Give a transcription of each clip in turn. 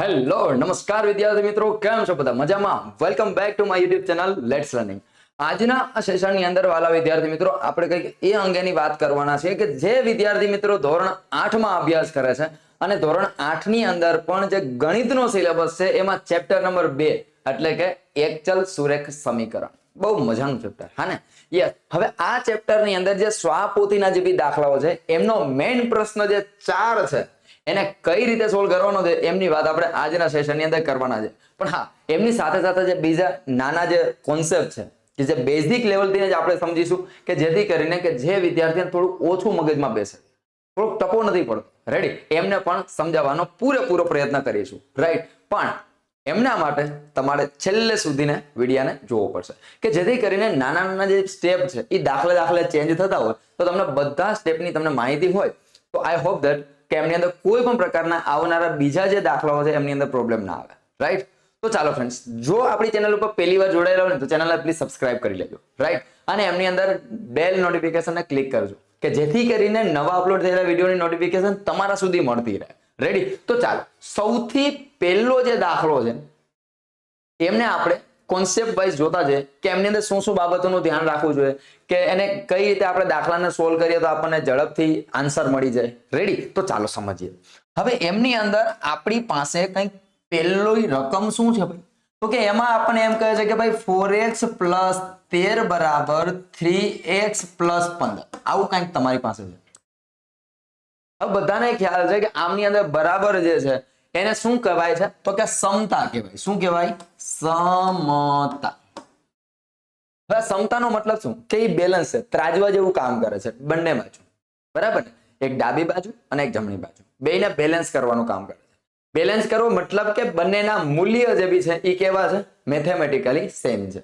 Hello, નમસ્કાર વિદ્યાર્થી મિત્રો, કેમ છો બધા? મજામાં? Welcome back to my YouTube channel let's learning આજના આ સેશનની અંદર વાલા વિદ્યાર્થી મિત્રો, આપણે કંઈક એ અંગેની વાત કરવાના છે કે જે વિદ્યાર્થી મિત્રો ધોરણ આઠમાં અભ્યાસ કરે છે અને ધોરણ આઠની અંદર પણ જે ગણિતનો સિલેબસ છે, એમાં ચેપ્ટર નંબર બે એટલે કે એકચલ સુરેખ સમીકરણ. બહુ મજાનું ચેપ્ટર હા ને? યસ હવે આ ચેપ્ટરની અંદર જે સ્વાપોતીના જે બી દાખલાઓ છે, એમનો મેઇન પ્રશ્ન જે ચાર છે એને કઈ રીતે સોલ્વ કરવાનો છે, એમની વાત આપણે આજના સેશનની અંદર કરવાના છે. પણ હા, એમની સાથે સાથે જે બીજા નાના જે કોન્સેપ્ટ છે, કે જે બેઝિક લેવલથી જ આપણે સમજીશું, કે જેથી કરીને કે જે વિદ્યાર્થીને થોડું ઓછું મગજમાં બેસે. થોડુંક ટપો નથી પડતો. રેડી એમને પણ સમજાવવાનો પૂરેપૂરો પ્રયત્ન કરીશું. રાઈટ પણ એમના માટે તમારે છેલ્લે સુધીને વિડીયાને જોવો પડશે. કે જેથી કરીને નાના નાના જે સ્ટેપ છે, એ દાખલે દાખલે ચેન્જ થતા હોય, તો તમને બધા સ્ટેપની તમને માહિતી હોય. તો આઈ હોપ દેટ કે એમની અંદર કોઈ પણ પ્રકારના આવનારા બીજા જે દાખલાઓ છે, એમની અંદર પ્રોબ્લેમ ના આવે. રાઈટ તો ચાલો ફ્રેન્ડ્સ જો આપણી ચેનલ ઉપર પહેલી વાર જોડાયેલા હોય ને, તો ચેનલને પ્લીઝ સબસ્ક્રાઇબ કરી લેજો. રાઈટ અને એમની અંદર બેલ નોટિફિકેશનને ક્લિક કરજો, કે જેથી કરીને નવા અપલોડ થયેલા વિડીયોની નોટિફિકેશન તમારા સુધી મળતી રહે. રેડી તો ચાલો, સૌથી પહેલો જે દાખલો છે, એમને આપણે કોન્સેપ્ટ વાઇઝ જોતા છે કે એમની અંદર શું શું બાબતોનું ધ્યાન રાખવું જોઈએ કે એને કઈ રીતે આપણે દાખલાને સોલ્વ કરીએ તો આપણને ઝડપથી આન્સર મળી જાય. રેડી તો ચાલો સમજીએ. હવે એમની અંદર આપણી પાસે કંઈક પહેલો રકમ શું છે ભાઈ? તો કે એમાં આપણને એમ કહે છે કે ભાઈ ફોર એક્સ પ્લસ તેર બરાબર થ્રી એક્સ પ્લસ પંદર. આવું કંઈક તમારી પાસે છે. હવે બધાને ખ્યાલ છે કે આમની અંદર બરાબર જે છે એને શું કહેવાય છે? તો કે સમતા કહેવાય. શું કહેવાય? સમતા. હવે સમતાનો મતલબ શું? કે એ બેલેન્સ છે. ત્રાજવા જેવું કામ કરે છે બંને બાજુ. બરાબર એક ડાબી બાજુ અને એક જમણી બાજુ. બેને બેલેન્સ કરવાનું કામ કરે છે. બેલેન્સ કરવો મતલબ કે બંનેના મૂલ્ય જે બી છે એ કેવા છે? મેથેમેટિકલી સેમ છે.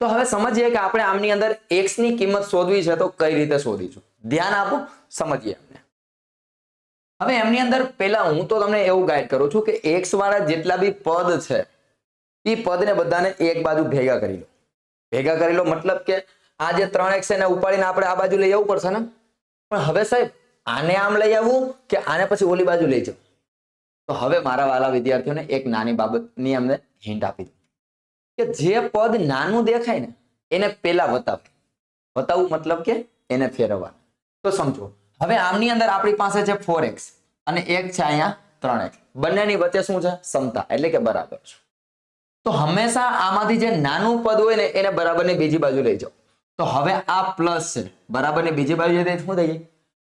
તો હવે સમજીએ કે આપણે આમની અંદર એક્સની કિંમત શોધવી છે તો કઈ રીતે શોધીશું? ધ્યાન આપો, સમજીએ આપણે. હવે એમની અંદર પહેલા હું તો તમને એવું ગાઈડ કરું છું કે એક્સ વાળા જેટલા બી પદ છે એ પદને બધાને એક બાજુ ભેગા કરી લો. ભેગા કરી લો મતલબ કે આ જે ત્રણ એક્સ એને ઉપાડીને આપણે આ બાજુ લઈ આવવું પડશે ને? પણ હવે સાહેબ, આને આમ લઈ આવવું કે આને પછી ઓલી બાજુ લઈ જવું તો હવે મારા વાલા વિદ્યાર્થીઓને એક નાની બાબતની અમને હિન્ટ આપી દઉં. કે જે પદ નાનું દેખાય ને, એને પેલા વતાવ. વતાવવું મતલબ કે એને ફેરવવાનું. તો સમજો હવે આમની અંદર આપણી પાસે છે ફોર એક્સ અને એક છે અહીંયા ત્રણ એક્સ બંનેની વચ્ચે શું છે? સમતા. એટલે કે બરાબર છે. તો હંમેશા આમાંથી જે નાનું પદ હોય ને, એને બરાબરની બીજી બાજુ લઈ જાઓ. તો હવે આ પ્લસ છે. બરાબરની બીજી બાજુ શું થઈ જાય?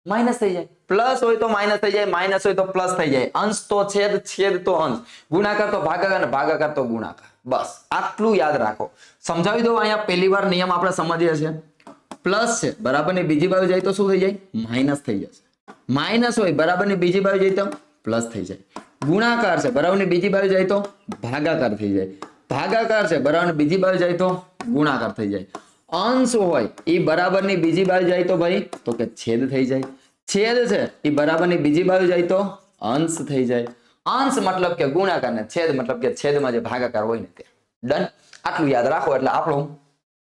માઇનસ થઈ જાય. પ્લસ હોય તો માઇનસ થઈ જાય માઇનસ હોય તો પ્લસ થઈ જાય. અંશ તો છેદ છેદ તો અંશ. ગુણાકાર તો ભાગાકાર અને ભાગાકાર તો ગુણાકાર. બસ. આટલું યાદ રાખો. સમજાવી દો, અહીંયા પહેલી વાર નિયમ આપણે સમજીએ છીએ. પ્લસ છે બરાબરની બીજી બાજુ જાય તો શું થઈ જાય? માઇનસ થઈ જશે. માઇનસ હોય, બરાબરની બીજી બાજુ જાય તો પ્લસ થઈ જાય. ગુણાકાર છે, બરાબરની બીજી બાજુ જાય તો ભાગાકાર થઈ જાય. ભાગાકાર છે બરાબર બીજી બાજુ જાય તો ગુણાકાર થઈ જાય. અંશ હોય, એ બરાબરની બીજી બાજુ જાય તો ભાઈ, તો કે છેદ થઈ જાય. છેદ છે, એ બરાબરની બીજી બાજુ જાય તો અંશ થઈ જાય. અંશ મતલબ કે ગુણાકાર ને છેદ મતલબ કે છેદમાં જે ભાગાકાર હોય ને તે. ડન આટલું યાદ રાખો એટલે આપણું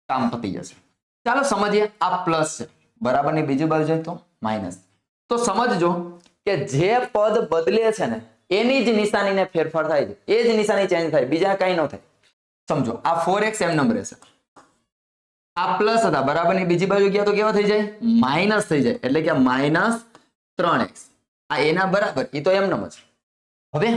કામ પતી જશે. ચાલો સમજીએ આ પ્લસ છે. બરાબરની બીજી બાજુ જાય તો માઇનસ. તો સમજજો કે જે પદ બદલે છે ને, એની જ નિશાનીને ફેરફાર થાય છે. એ જ નિશાની ચેન્જ થાય, બીજા કઈ ન થાય. સમજો, આ ફોર એક્સ એમ નંબર રહેશે. આ પ્લસ હતા, બરાબરની બીજી બાજુ ગયા તો કેવા થઈ જાય? માઇનસ થઈ જાય. એટલે કે માઇનસ ત્રણ એક્સ આ એના બરાબર એ તો એમ નમ છે. હવે,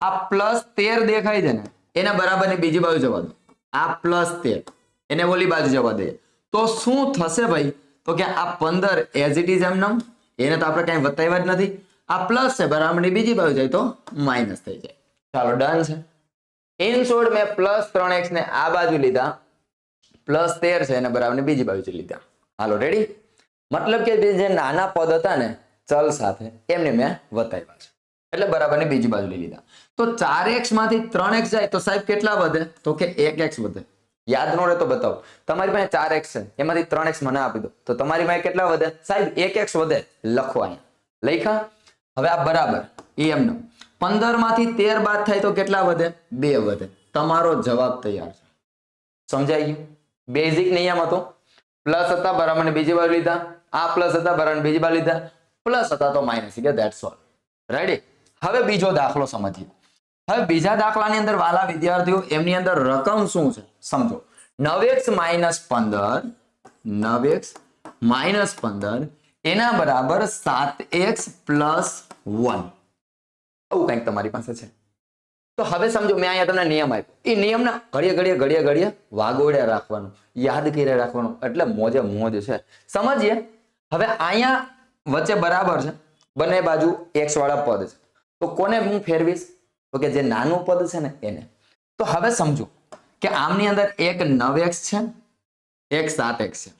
આ પ્લસ તેર દેખાય છે ને, એને બરાબરની બીજી બાજુ જવા દો. આ પ્લસ તેર. એને ઓલી બાજુ જવા દઈએ તો શું થશે ભાઈ? તો કે આ પંદર એઝ ઇટ ઇઝ એમ નમ, એને તો આપણે કઈ બતાવ્યા જ નથી. આ પ્લસ છે, બરાબરની બીજી બાજુ જાય તો માઇનસ થઈ જાય. ચાલો ડન છે. ઇન શોર્ટ મેં પ્લસ ત્રણ એક્સ ને આ બાજુ લીધા. પ્લસ તેર છે, એને બરાબર બીજી બાજુ લીધા. હાલો રેડી મતલબ કે જે નાના પદ હતા ને, ચલ સાથે, એમને મેં વતાવ્યા છે. એટલે બરાબરની બીજી બાજુ લઈ લીધા. તો ચાર એક્સમાંથી ત્રણ એક્સ જાય તો સાહેબ કેટલા વધે? તો કે એક એક્સ વધે. યાદ ન રહે તો બતાવો. તમારી પાસે ચાર એક્સ છે. એમાંથી ત્રણ એક્સ મને આપી દો. તો તમારી પાસે કેટલા વધે? સાહેબ, એક એક્સ વધે. લખો અહીંયા. લખા હવે આ બરાબર. એ એમનો પંદરમાંથી તેર બાદ થાય તો કેટલા વધે? બે વધે. તમારો જવાબ તૈયાર છે. સમજાઈ ગયું? બેઝિક નિયમ હતો પ્લસ હતા, બરાબર. બીજી બાજુ લીધા. આ પ્લસ હતા, બરાબર. બીજી બાજુ લીધા. પ્લસ હતા તો માઇનસ કે ધેટ્સ ઓલ રેડી હવે બીજો દાખલો સમજીએ. હવે બીજા દાખલાની અંદર વાલા વિદ્યાર્થીઓ, એમની અંદર રકમ શું છે? સમજો. નવ એક્સ માઇનસ પંદર નવ એક્સ માઇનસ પંદર, એના બરાબર સાત એક્સ પ્લસ વન. આવું કંઈક તમારી પાસે છે. તો હવે સમજો, મેં અહીંયા તમને નિયમ આપ્યો. એ નિયમના ઘડીએ ઘડીએ ઘડીએ ઘડીએ વાગોડ્યા રાખવાનું, યાદ કર્યા રાખવાનું. એટલે મોજે મોજ છે. સમજીએ? હવે અહીંયા વચ્ચે બરાબર છે. બંને બાજુ એક્સ વાળા પદ છે. તો કોને હું ફેરવીશ? તો જે નાનું પદ છે ને એને. તો હવે સમજો કે આમની અંદર એક નવ એક્સ છે, એક સાત એક્સ છે.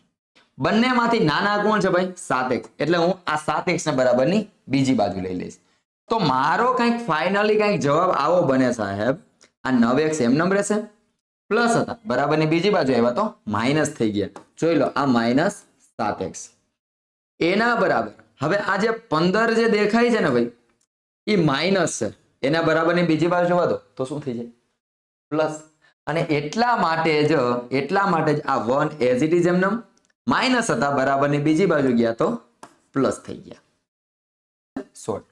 બંનેમાંથી નાના કોણ છે ભાઈ, સાત એક્સ. એટલે હું આ સાત એક્સ ને બરાબરની બીજી બાજુ લઈ લઈશ. તો મારો કંઈક ફાઇનલી કંઈક જવાબ આવો બને સાહેબ. આ નવ એક્સ એમ નંબર રહેશે પ્લસ હતા, બરાબરની બીજી બાજુ આવ્યા તો માઇનસ થઈ ગયા. જોઈ લો, આ માઇનસ સાત એક્સ. એના બરાબર, હવે આ જે પંદર જે દેખાય છે ને ભાઈ એ માઇનસ છે. એના બરાબરની બીજી બાજુ જોવા દો, તો શું થઈ જાય? પ્લસ. અને એટલા માટે જ, એટલા માટે જ આ વન એઝ ઇટ ઇઝ એમનેમ માઇનસ હતા બરાબરની બીજી બાજુ ગયા તો પ્લસ થઈ ગયા. સોળ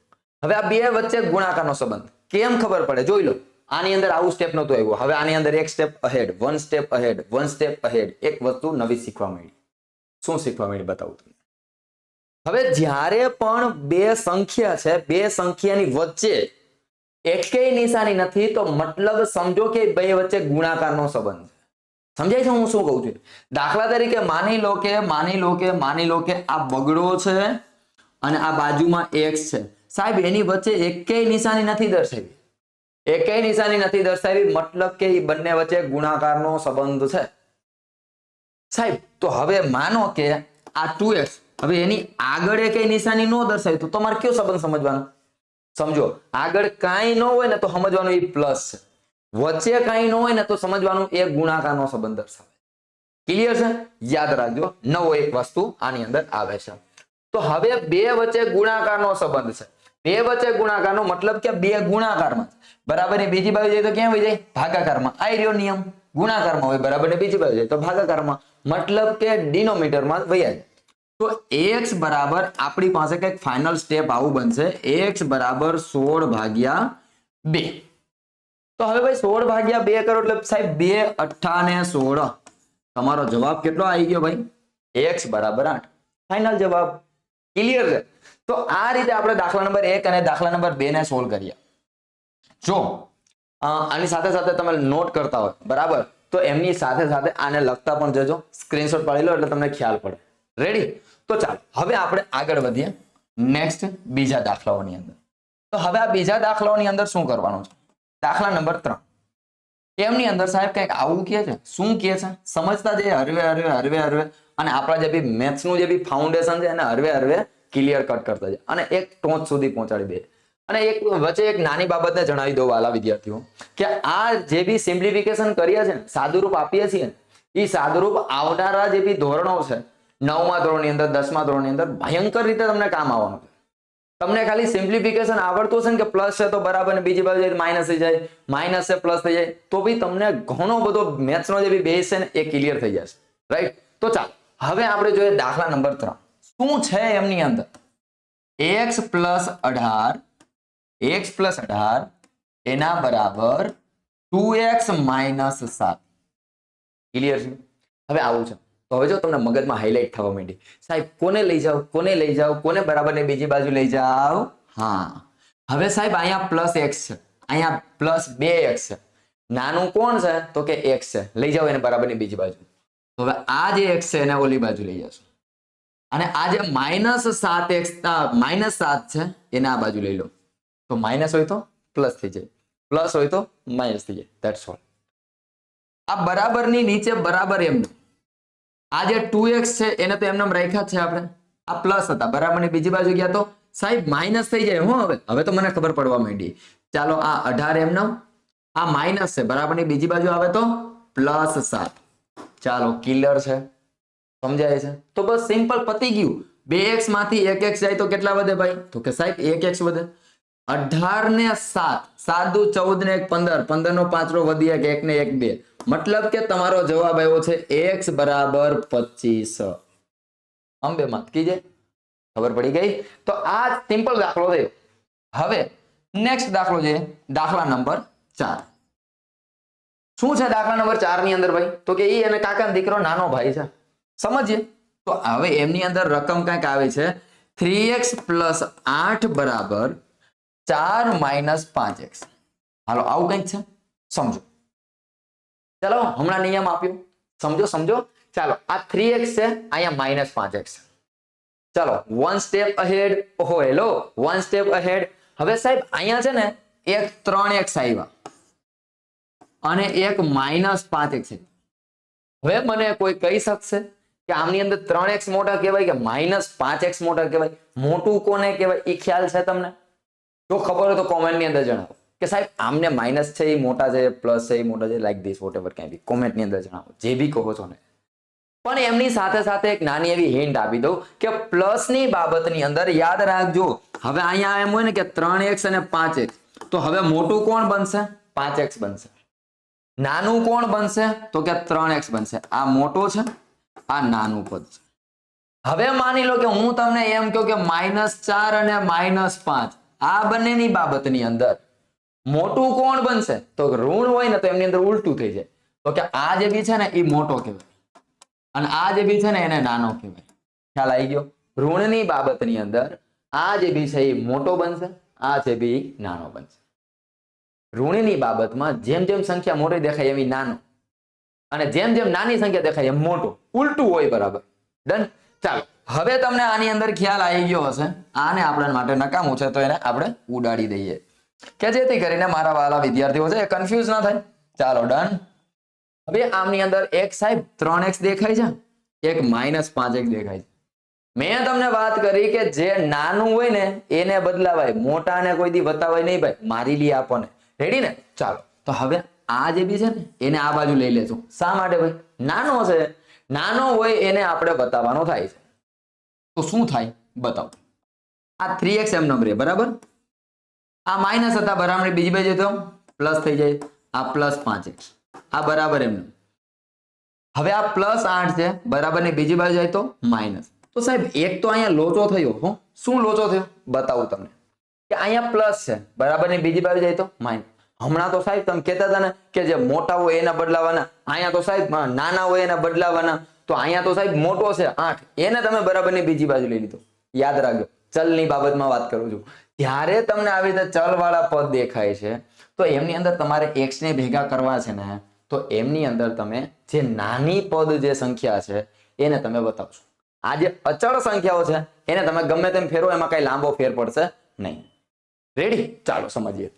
હવે આ બે વચ્ચે ગુણાકારનો સંબંધ. કેમ ખબર પડે? જોઈ લો. આની અંદર આવું સ્ટેપ નહોતું આવ્યું. હવે આની અંદર એક step ahead one step ahead one step ahead એક વસ્તુ નવી શીખવા મળી. શું શીખવા મળી બતાવું તમને? હવે જ્યારે પણ બે સંખ્યા છે, બે સંખ્યાની વચ્ચે એકેય નિશાની નથી, તો મતલબ સમજો કે બે વચ્ચે ગુણાકારનો સંબંધ છે. સમજાય છે હું શું કહું છું? દાખલા તરીકે માની લો કે, માની લો કે, માની લો કે આ બગડો છે અને આ બાજુમાં એક્સ છે. સાહેબ, એની વચ્ચે એકેય નિશાની નથી દર્શાવી. એકેય નિશાની નથી દર્શાવી, મતલબ કે એ બંને વચ્ચે ગુણાકારનો સંબંધ છે. સાહેબ, તો હવે માનો કે આ ટુ હવે એની આગળ એકેય નિશાની ન દર્શાવી, તો તમારે કયો સંબંધ સમજવાનો? સમજો, આગળ કાંઈ ન હોય ને તો સમજવાનું એ પ્લસ છે. વચ્ચે કાંઈ ન હોય ને તો સમજવાનું એ ગુણાકારનો સંબંધ દર્શાવે ક્લિયર છે? યાદ રાખજો, નવો એક વસ્તુ આની અંદર આવે છે. તો હવે બે વચ્ચે ગુણાકારનો સંબંધ છે. બે વચ્ચે ગુણાકારનો મતલબ કે બે ગુણાકારમાં બરાબર? બીજી બાજુ જાય તો ક્યાં હોય જાય? ભાગાકારમાં. આ રહ્યો નિયમ. ગુણાકારમાં હોય, બરાબર? ને બીજી બાજુ જાય તો ભાગાકારમાં. મતલબ કે ડિનોમીટરમાં વહ્યા જાય. તો એક્સ બરાબર આપણી પાસે કંઈક ફાઇનલ સ્ટેપ આવું બનશે. એક્સ બરાબર સોળ ભાગ્યા બે. તો હવે ભાઈ સોળ ભાગ્યા બે કરો એટલે સાહેબ બે અઠ્ઠા ને સોળ. તમારો જવાબ કેટલો આવી ગયો ભાઈ? એક્સ બરાબર આઠ. ફાઇનલ જવાબ. ક્લિયર છે? તો આ રીતે આપણે દાખલા નંબર એક અને દાખલા નંબર બે ને સોલ્વ કરીએ. જો આની સાથે સાથે તમે નોટ કરતા હોય, બરાબર? તો એમની સાથે સાથે આને લખતા પણ જજો. સ્ક્રીનશોટ પાડી લો એટલે તમને ખ્યાલ પડે. રેડી તો ચાલો, હવે આપણે આગળ વધીએ. નેક્સ્ટ બીજા દાખલાઓની અંદર. તો હવે આ બીજા દાખલાઓની અંદર શું કરવાનું છે? દાખલા નંબર ત્રણ. એમની અંદર સાહેબ કંઈક આવું કહે છે? શું કહે છે? સમજતા જઈએ, હરવે હરવે હરવે હરવે. અને આપણા જે બી મેથ્સનું જે બી ફાઉન્ડેશન છે એને હરવે હરવે ક્લિયર કટ કરતા જાય અને એક ટોચ સુધી પહોંચાડી દે અને એક વચ્ચે એક નાની બાબતને જણાવી દઉં વાલા વિદ્યાર્થીઓ, કે આ જે બી સિમ્પ્લિફિકેશન કરીએ છીએ સાદુરૂપ આપીએ છીએ એ સાદુરૂપ આવનારા જે બી ધોરણો છે નવમા ધોરણની અંદર, દસમા ધોરણની અંદર ભયંકર રીતે તમને કામ આવવાનું. તમને ખાલી સિમ્પ્લિફિકેશન આવડતું હશે ને કે પ્લસ છે તો બરાબર ને બીજી બાજુ માઇનસ થઈ જાય માઇનસ છે પ્લસ થઈ જાય, તો બી તમને ઘણો બધો મેથ્સનો જે બી બેઝ છે ને એ ક્લિયર થઈ જશે. રાઈટ તો ચાલ, હવે આપણે જોઈએ દાખલા નંબર ત્રણ. શું છે એમની અંદર? એક્સ પ્લસ અઢાર એક્સ પ્લસ અઢાર, એના બરાબર ટુ એક્સ માઇનસ સાત. ક્લિયર છે? હવે આવું છે. તો હવે જો તમને મગજમાં હાઇલાઇટ થવા માંડી. સાહેબ, કોને લઈ જાઓ? કોને લઈ જાઓ? કોને બરાબર ને બીજી બાજુ લઈ જાઓ? હા. હવે સાહેબ, અહીંયા પ્લસ એક્સ છે. અહીંયા પ્લસ બે એક્સ છે. નાનું કોણ છે? તો કે એક્સ છે. લઈ જાઓ એને બરાબરની બીજી. બાજુ હવે આ જે એક્સ છે, એને ઓલી બાજુ લઈ જશો. અને આ જે માઇનસ સાત એક્સ માઇનસ સાત છે, એને આ બાજુ લઈ લો. તો માઇનસ હોય તો પ્લસ થઈ જાય. પ્લસ હોય તો માઇનસ થઈ જાય. દેટ્સ ઓલ આ બરાબરની નીચે બરાબર એમનું આ જે ટુ એક્સ છે, એને તો એમને રાખ્યા છે આપણે. આ પ્લસ હતા. બરાબર? ની બીજી બાજુ ગયા તો, સાહેબ માઇનસ થઈ જાય. હું હવે? હવે તો મને ખબર પડવા માંડી. ચાલો, આ અઢાર એમનો. આ માઇનસ છે. બરાબર? ની બીજી બાજુ આવે તો પ્લસ સાત. ચાલો કિલર છે. સમજાય છે? તો બસ સિમ્પલ પતી ગયું. બે એક્સમાંથી એક એક્સ જાય તો કેટલા વધે ભાઈ? તો કે સાહેબ, એક એક્સ વધે. અઢાર ને સાત. સાત દુ ચૌદ ને એક પંદર. પંદર નો પાંચરો વધી એક એક ને એક બે. મતલબ કે તમારો જવાબ આવ્યો છે એક્સ બરાબર પચીસ. અંબે મત કીજે. ખબર પડી ગઈ? તો આ સિમ્પલ દાખલો થયો હવે નેક્સ્ટ દાખલો છે દાખલા નંબર ચાર. શું છે દાખલા નંબર ચારની અંદર ભાઈ? તો કે એ અને કાકા દીકરો નાનો ભાઈ છે. સમજીએ? તો હવે એમની અંદર રકમ કંઈક આવે છે. થ્રી એક્સ પ્લસ આઠ બરાબર ચાર માઇનસ પાંચ એક્સ હાલો, આવું કંઈક છે? સમજો. ચાલો, હમણાં નિયમ આપ્યો. સમજો સમજો. ચાલો, આ થ્રી એક્સ છે, અહીંયા માઇનસ પાંચ એક્સ ચાલો વન સ્ટેપ અહેડ ઓહો હેલો વન સ્ટેપ અહેડ હવે સાહેબ, અહીંયા છે ને, એક ત્રણ એક્સ આવ્યા. અને એક માઇનસ પાંચ એક્સ હવે મને કોઈ કહી શકશે કે આમની અંદર ત્રણ એક્સ મોટા કહેવાય કે માઇનસ પાંચ એક્સ મોટા કહેવાય? મોટું કોને કહેવાય? એ ખ્યાલ છે તમને? જો ખબર હોય તો કોમેન્ટની અંદર જણાવો. કે સાહેબ, આમને માઇનસ છે, એ મોટા છે પ્લસ છે, એ મોટા છે લાઈક ધીસ વોટ એવર ક્યાંય બી કોમેન્ટની અંદર જણાવો, જે બી કહો છો ને. પણ એમની સાથે સાથે એક નાની એવી હિન્ટ આપી દઉં કે પ્લસની બાબતની અંદર યાદ રાખજો. હવે અહીંયા એમ હોય ને કે ત્રણ એક્સ અને પાંચ એક્સ તો હવે મોટું કોણ બનશે? પાંચ એક્સ બનશે. નાનું કોણ બનશે? તો કે ત્રણ એક્સ બનશે. આ મોટો છે, આ નાનું પદ છે. હવે માની લો કે હું તમને એમ કહું કે માઇનસ ચાર અને માઇનસ પાંચ. આ બંનેની બાબતની અંદર મોટું કોણ બનશે? તો ઋણ હોય ને તો એમની અંદર ઉલટું થઈ જાય. તો કે આ જે બી છે ને એ મોટો કહેવાય. અને આ જે બી છે ને, એને નાનો કહેવાય. ખ્યાલ આવી ગયો? ઋણની બાબતની અંદર આ જે બી છે એ મોટો બનશે, આ જે બી નાનો બનશે. ઋણની બાબતમાં જેમ જેમ સંખ્યા મોટી દેખાય એવી નાનો. અને જેમ જેમ નાની સંખ્યા દેખાય એમ મોટો. ઉલટું હોય બરાબર. ડન ચાલો. હવે તમને આની અંદર ખ્યાલ આવી ગયો હશે. આને આપણા માટે નકામું છે, તો એને આપણે ઉડાડી દઈએ. કે જેથી કરીને મારા વાલા વિદ્યાર્થીઓ છે એ કન્ફ્યુઝ ના થાય. ચાલો ડન હવે આમની અંદર એક સાહેબ ત્રણ એક્સ દેખાય છે. એક માઇનસ પાંચ એક દેખાય છે. મેં તમને વાત કરી કે જે નાનું હોય ને, એને બદલાવાય. મોટાને કોઈ દી બતાવાય નહીં ભાઈ. મારી લી આપો ને રેડી ને? ચાલો. તો હવે આ જે બી છે ને, એને આ બાજુ લઈ લેજો. શા માટે ભાઈ? નાનો છે. નાનો હોય એને આપણે બતાવવાનો થાય છે. તો શું થાય? બતાવો. આ થ્રી એક્સ એમ નંબર બરાબર? આ માઇનસ હતા, બરાબર. બીજી બાજુ તો પ્લસ થઈ જાય. આ પ્લસ પાંચ આ બરાબર એમનું. હવે આ પ્લસ આઠ છે, બરાબર. ને બીજી બાજુ જાય તો માઇનસ. તો સાહેબ, એક તો અહીંયા લોચો થયો, હું. શું લોચો થયો? બતાવું તમને. કે અહીંયા પ્લસ છે, બરાબર. ને બીજી બાજુ જાય તો માઇનસ. હમણાં તો સાહેબ તમે કહેતા હતા ને કે જે મોટા હોય એના બદલાવાના. અહીંયા તો સાહેબ નાના હોય એના બદલાવાના. તો અહીંયા તો સાહેબ મોટો છે, આઠ. એને તમે બરાબરની બીજી બાજુ લઈ લીધો. યાદ રાખજો. ચલની બાબતમાં વાત કરું છું. જ્યારે તમને આવી રીતે ચલ વાળા પદ દેખાય છે. તો એમની અંદર તમારે એક્સ ને ભેગા કરવા છે ને, તો એમની અંદર તમે જે નાની પદ જે સંખ્યા છે, એને તમે બતાવશો. આ જે અચળ સંખ્યાઓ છે, એને તમે ગમે તેમ ફેરવો, એમાં કઈ લાંબો ફેર પડશે નહીં. રેડી ચાલો સમજીએ.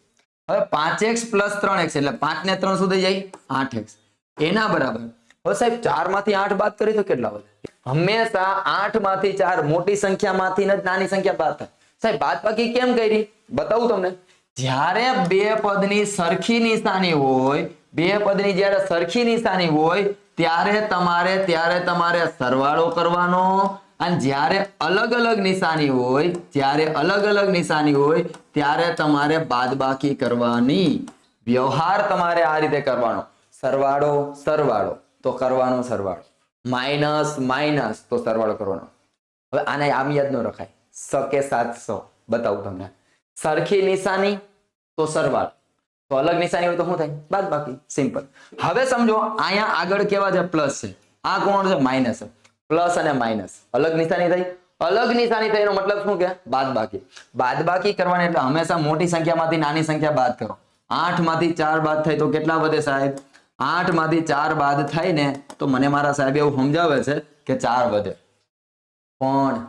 હવે પાંચ એક્સ પ્લસ ત્રણ એક્સ એટલે પાંચ ને ત્રણ સુધી જાય? આઠ એક્સ એના બરાબર. હવે સાહેબ ચારમાંથી આઠ બાદ કરી તો કેટલા વધે? હંમેશા આઠમાંથી ચાર મોટી સંખ્યામાંથી જ નાની સંખ્યા બાદ થાય. સાહેબ બાદ બાકી કેમ કરી? બતાવું તમને. જ્યારે બે પદની સરખી નિશાની હોય, બે પદની જ્યારે સરખી નિશાની હોય, ત્યારે તમારે ત્યારે તમારે સરવાળો કરવાનો. અને જ્યારે અલગ અલગ નિશાની હોય, જ્યારે અલગ અલગ નિશાની હોય, ત્યારે તમારે બાદબાકી કરવાની. વ્યવહાર તમારે આ રીતે કરવાનો. સરવાળો સરવાળો. તો કરવાનો સરવાળો. Minus minus. તો સરવાળો કરવાનો. હવે આને આમ યાદ ન રખાય. સકે સાતસો. બતાવું તમને. સરખી નિશાની તો સરવાળ. તો અલગ નિશાની હોય તો શું થાય? બાદ બાકી સિમ્પલ. હવે સમજો, અહીંયા આગળ કેવા છે? પ્લસ છે. આ કોણ છે? માઇનસ પ્લસ અને માઇનસ. અલગ નિશાની થઈ? અલગ નિશાની થઈ એનો મતલબ શું કે? બાદ બાકી બાદ બાકી કરવાની એટલે હંમેશા મોટી સંખ્યામાંથી નાની સંખ્યા બાદ કરો. આઠમાંથી ચાર બાદ થાય તો કેટલા વધે સાહેબ? આઠમાંથી ચાર બાદ થાય ને તો મને મારા સાહેબ એવું સમજાવે છે કે ચાર વધે. પણ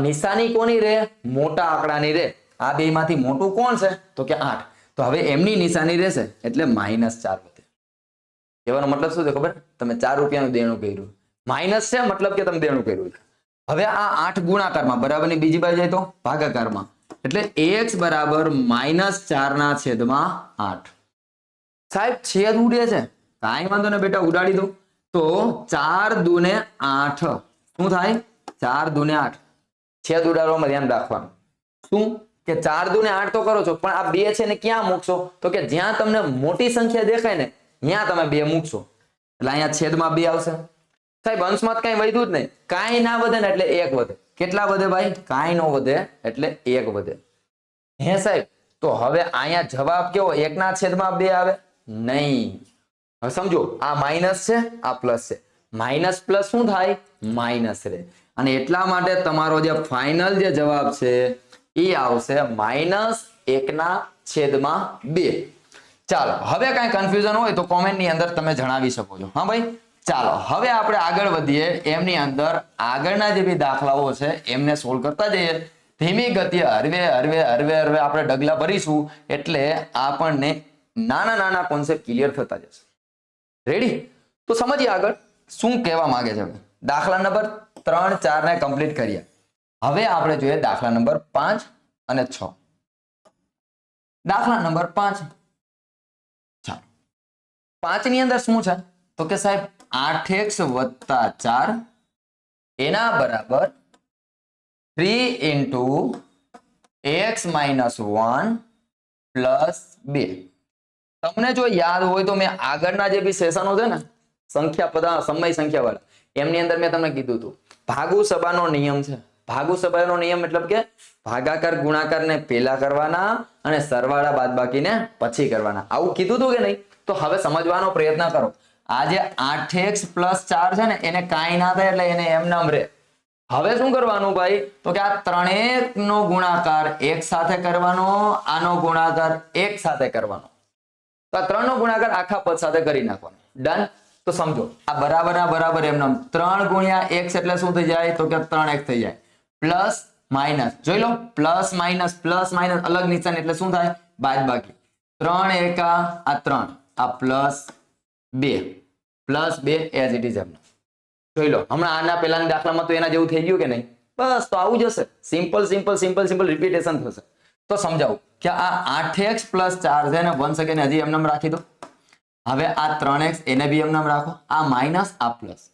નિશાની કોની રે? મોટા આંકડાની રે. આ બે માંથી મોટું કોણ છે? તો કે આઠ. તો હવે એમની નિશાની રહેશે એટલે માઇનસ ચાર વધે. કહેવાનો મતલબ શું છે ખબર? તમે ચાર રૂપિયાનું દેણું કર્યું. માઇનસ છે મતલબ કે તમે દેણું કર્યું છે. હવે આ આઠ ગુણાકારમાં બરાબરની બીજી બાજુ જાય તો ભાગાકારમાં. એટલે એક્સ બરાબર માઇનસ ચાર ના છેદમાં આઠ. સાહેબ, છેદ ઉડે છે. કાંઈ વાંધો ને બેટા, ઉડાડી દો તો ચાર દુને આઠ. શું થાય? ચાર દુને આઠ. છેદ ઉડાડવામાં ધ્યાન રાખવાનું. શું? કે ચાર દુને આઠ તો કરો છો, પણ આ બે છે ને ક્યાં મૂકશો? તો કે જ્યાં તમને મોટી સંખ્યા દેખાય ને, ત્યાં તમે બે મૂકશો. એટલે અહીંયા છેદમાં બે આવશે. સાહેબ, અંશમાં કઈ વધ્યું જ નહીં. કાંઈ ના વધે ને એટલે એક વધે. કેટલા વધે ભાઈ? કાંઈ નો વધે એટલે એક વધે. હે સાહેબ, તો હવે અહીંયા જવાબ કેવો? એકના છેદમાં બે આવે? નહીં. સમજો, આ માઇનસ છે, આ પ્લસ છે. માઇનસ પ્લસ શું થાય? માઇનસ રહે. અને એટલા માટે તમારો જે ફાઇનલ જે જવાબ છે, એ આવશે માઇનસ એકના છેદમાં બે. ચાલો, હવે કાંઈ કન્ફ્યુઝન હોય તો કોમેન્ટની અંદર તમે જણાવી શકો છો. હા ભાઈ? ચાલો, હવે આપણે આગળ વધીએ. એમની અંદર આગળના જે બી દાખલાઓ છે, એમને સોલ્વ કરતા જઈએ. ધીમી ગતિએ હરવે હરવે હરવે હરવે આપણે ડગલા ભરીશું એટલે આપણને નાના નાના કોન્સેપ્ટ ક્લિયર થતા જશે. રેડી તો સમજીએ આગળ. શું કહેવા માંગે છે? દાખલા નંબર ત્રણ ચાર ને કમ્પ્લીટ કરીએ. હવે આપણે જોઈએ દાખલા નંબર પાંચ અને છ. દાખલા નંબર પાંચ. ચાલો. પાંચની અંદર શું છે? તો કે સાહેબ, આઠ એક્સ વત્તા ચાર એના બરાબર three into x minus one plus બે. તમને જો યાદ હોય તો મેં આગળના જે બી સેશનો છે ને, સંખ્યા પદા સમય સંખ્યા વાળા એમની અંદર મેં તમને કીધું હતું. ભાગુ સભાનો નિયમ છે. ભાગુ સભાનો નિયમ મતલબ કે ભાગાકાર ગુણાકાર ને પેલા કરવાના અને સરવાળા બાદબાકીને પછી કરવાના. આવું કીધું હતું કે નહીં? તો હવે સમજવાનો પ્રયત્ન કરો. આ જે આઠ એક્સ પ્લસ ચાર છે ને, એને કાંઈ ના થાય એટલે એને એમ નામ રે. હવે શું કરવાનું ભાઈ? તો કે આ ત્રણેક નો ગુણાકાર એક સાથે કરવાનો, આનો ગુણાકાર એક સાથે કરવાનો. તો આ ત્રણ નો ગુણાકાર આખા પદ સાથે કરી નાખવાનો. ડન તો સમજો, આ બરાબર બરાબર એમ નામ ત્રણ ગુણ્યા એક્સ એટલે શું થઈ જાય? તો કે ત્રણ એક્સ થઈ જાય. પ્લસ માઇનસ, જોઈ લો, પ્લસ માઇનસ પ્લસ માઇનસ, અલગ નિશાન એટલે શું થાય? બાદ બાકી ત્રણ એકા, આ ત્રણ, આ પ્લસ બે પ્લસ બે એઝ ઇટ ઇઝ એમ જોઈ લો, હમણાં આના પહેલાના દાખલામાં તો એના જેવું થઈ ગયું કે નહીં? બસ, તો આવું જ હશે. Simple simple simple simple repetition થશે. તો સમજાવું કે આ આઠ એક્સ પ્લસ ચાર છે ને, વન સેકન્ડ હજી એમને રાખી દો. હવે આ ત્રણ એક્સ એને બી એમ નામ રાખો. આ માઇનસ આ પ્લસ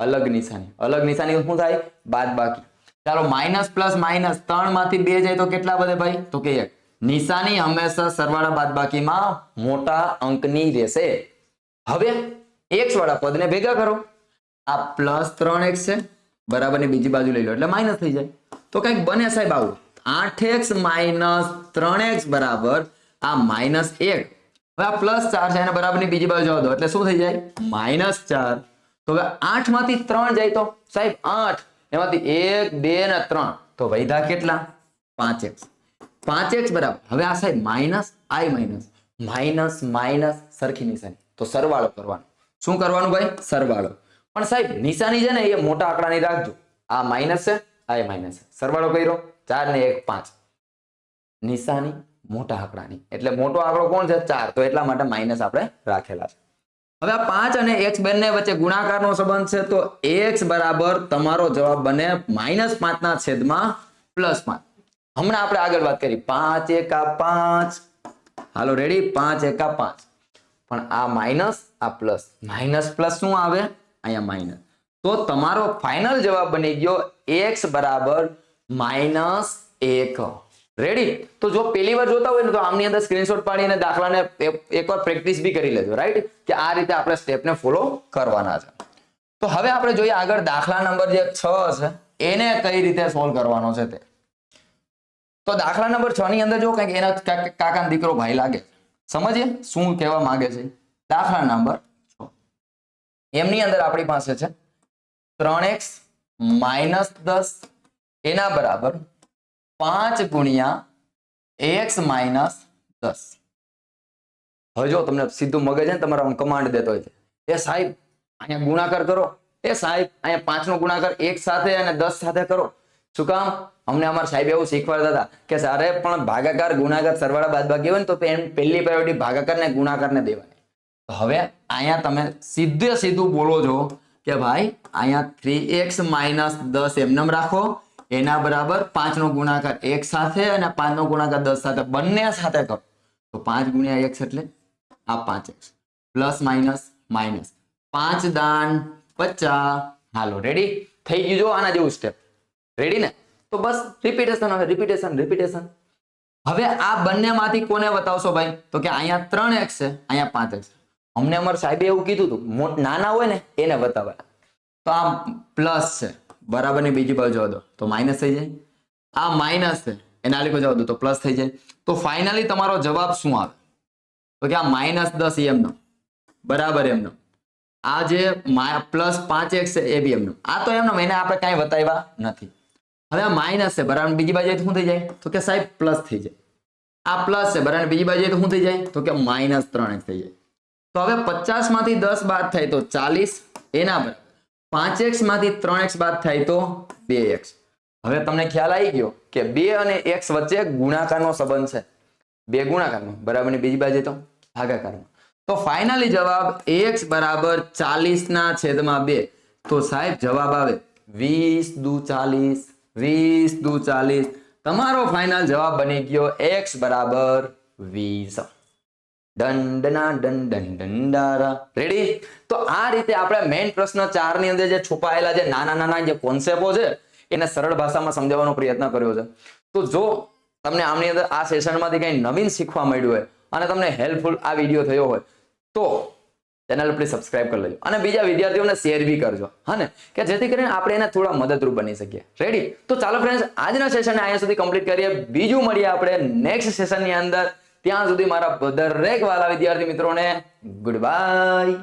અલગ નિશાની. અલગ નિશાની શું થાય? બાદ બાકી. ચાલો માઇનસ પ્લસ માઇનસ ત્રણમાંથી બે જાય તો કેટલા વધે ભાઈ? તો કે એક. નિશાની હંમેશા સરવાળા બાદ બાકીમાં મોટા અંકની રહેશે. હવે એક્સ વાળા પદને ભેગા કરો. આ પ્લસ ત્રણ એક્સ છે. બરાબરની બીજી બાજુ લઈ લો. એટલે માઇનસ થઈ જાય. તો કંઈક બને સાહેબ આવું. આઠ એક્સ માઇનસ ત્રણ એક્સ બરાબર. આ માઇનસ એક. હવે આ પ્લસ ચાર છે, એને બરાબરની બીજી બાજુ જવા દો. એટલે શું થઈ જાય? માઇનસ ચાર. તો હવે આઠમાંથી ત્રણ જાય તો? સાહેબ, આઠ. એમાંથી એક, બે ને ત્રણ. તો વૈધા કેટલા? પાંચ એક્સ. પાંચ એક્સ બરાબર. હવે આ સાહેબ માઇનસ આઈ માઇનસ માઇનસ માઇનસ સરખી નિશાની. તો સરવાળો કરવાનો. શું કરવાનું ભાઈ? સરવાળો. પણ સાહેબ, નિશાની છે ને, એ મોટા આંકડાની રાખજો. આ માઇનસ છે આ માઇનસ છે. સરવાળો કર્યો. ચાર ને એક, પાંચ. નિશાની મોટા આંકડાની. એટલે મોટો આંકડો કોણ છે? ચાર. તો એટલા માટે માઇનસ આપણે રાખેલા છે. હવે આ પાંચ અને એક્સ બંને વચ્ચે ગુણાકારનો સંબંધ છે, તો એક્સ બરાબર તમારો જવાબ બને માઇનસ પાંચના છેદમાં પ્લસ પાંચ. હમણાં આપણે આગળ વાત કરી. પાંચ એકા પાંચ. હાલો રેડી પાંચ એકા પાંચ. પણ આ માઇનસ આ પ્લસ માઇનસ પ્લસ શું આવે? અહીંયા માઇનસ તો તમારો ફાઇનલ જવાબ બની ગયો એક્સ બરાબર માઇનસ એક. રેડી તો જો પહેલી વાર જોતા હોય ને તો આમની અંદર સ્ક્રીનશોટ પાડીને દાખલાને એક- એકવાર પ્રેક્ટિસ બી કરી લેજો રાઈટ કે આ રીતે આપણે સ્ટેપને ફોલો કરવાના છે. તો હવે આપણે જોઈએ આગળ દાખલા નંબર જે છ છે એને કઈ રીતે સોલ્વ કરવાનો છે તે. તો દાખલા નંબર છ ની અંદર જો કંઈક એના કાકા દીકરો ભાઈ લાગે સમજીએ? શું કહેવા માંગે છે? દાખલા નંબર છ. એમની અંદર આપણી પાસે છે ત્રણ એક્સ માઇનસ દસ એના બરાબર પાંચ ગુણ્યા એક્સ માઇનસ દસ. હવે જો તમને સીધું મગજ ને તમારા કમાન્ડ દેતો હોય છે. એ સાહેબ, અહીંયા ગુણાકાર કરો. એ સાહેબ, અહીંયા પાંચ નો ગુણાકાર એક સાથે અને દસ સાથે કરો. શું કામ? અમને અમારા સાહેબ એવું શીખવાડતા હતા કે સારે પણ ભાગાકાર, ગુણાકાર સરવાળા બાદબાકી હોય ને તો એમ પહેલી પ્રાયોરિટી ભાગાકાર ને ગુણાકાર ને દેવાય હવે અહીંયા તમે સીધે સીધું બોલો છો કે ભાઈ, અહીંયા થ્રી એક્સ માઇનસ દસ એમનેમ રાખો. એના બરાબર પાંચ નો ગુણાકાર એક સાથે અને પાંચ નો ગુણાકાર દસ સાથે, બંને સાથે કરો. તો પાંચ ગુણ્યા એક્સ એટલે આ પાંચ એક્સ. Plus minus minus. પાંચ દાન પચાસ. હાલો રેડી થઈ ગયું જો આના જેવું સ્ટેપ રેડી ને? તો બસ રિપીટેશન હવે રિપીટેશન રિપીટેશન હવે આ બંનેમાંથી કોને બતાવશો ભાઈ? તો કે અહીંયા ત્રણ એક્સ છે, અહીંયા પાંચ એક્સ. અમને અમારા સાહેબે એવું કીધું હતું નાના હોય ને, એને બતાવે તો આ પ્લસ છે. બરાબરની બીજી બાજુ જવા દો. તો માઇનસ થઈ જાય. આ માઇનસ છે. એના લીધે જવા દો. તો પ્લસ થઈ જાય. તો ફાઇનલી તમારો જવાબ શું આવે? તો કે આ માઇનસ દસ એમનો બરાબર એમનો. આ જે પ્લસ પાંચ એક્સ છે એ બી એમનો. આ તો એમનો, એને આપણે કાંઈ બતાવ્યા નથી. હવે આ માઇનસ છે. બરાબર બીજી બાજુ શું થઈ જાય? તો કે સાહેબ પ્લસ થઈ જાય. આ પ્લસ છે. બરાબર બીજી બાજુ શું થઈ જાય? તો કે માઇનસ ત્રણ થઈ જાય. તો હવે પચાસમાંથી દસ બાદ થાય તો ચાલીસ. એના પર પાંચ એક્સમાંથી ત્રણ એક્સ બાદ થાય તો બે એક્સ હવે તમને ખ્યાલ આવી ગયો કે બે અને એક્સ વચ્ચે ગુણાકારનો સંબંધ છે. બે ગુણાકારનો, બરાબર? ને બીજી બાજુ તો ભાગાકારનો. તો ફાઇનલી જવાબ એક્સ બરાબર ચાલીસ ના છેદમાં બે. તો સાહેબ જવાબ આવે વીસ દુ ચાલીસ, વીસ દુ ચાલીસ. તમારો ફાઇનલ જવાબ બની ગયો એક્સ બરાબર વીસ. દંડના દંડ દંડ દંડારા રેડી તો આ રીતે આપણે મેઇન પ્રશ્ન ચારની અંદર જે છુપાયેલા જે નાના નાના જે કોન્સેપ્ટો છે, એને સરળ ભાષામાં સમજાવવાનો પ્રયત્ન કર્યો છે. તો જો તમને આમની અંદર આ સેશનમાંથી કંઈ નવીન શીખવા મળ્યું હોય અને તમને હેલ્પફુલ આ વીડિયો થયો હોય, તો ચેનલ પ્લીઝ સબસ્ક્રાઇબ કરી લેજો. અને બીજા વિદ્યાર્થીઓને શેર બી કરજો. હા કે જેથી કરીને આપણે એને થોડા મદદરૂપ બની શકીએ. રેડી તો ચાલો ફ્રેન્ડ્સ આજના સેશનને અહીંયા સુધી કમ્પ્લીટ કરીએ. બીજું મળીએ આપણે નેક્સ્ટ સેશનની અંદર. ત્યાં સુધી મારા દરેક વાલા વિદ્યાર્થી મિત્રોને ગુડ બાય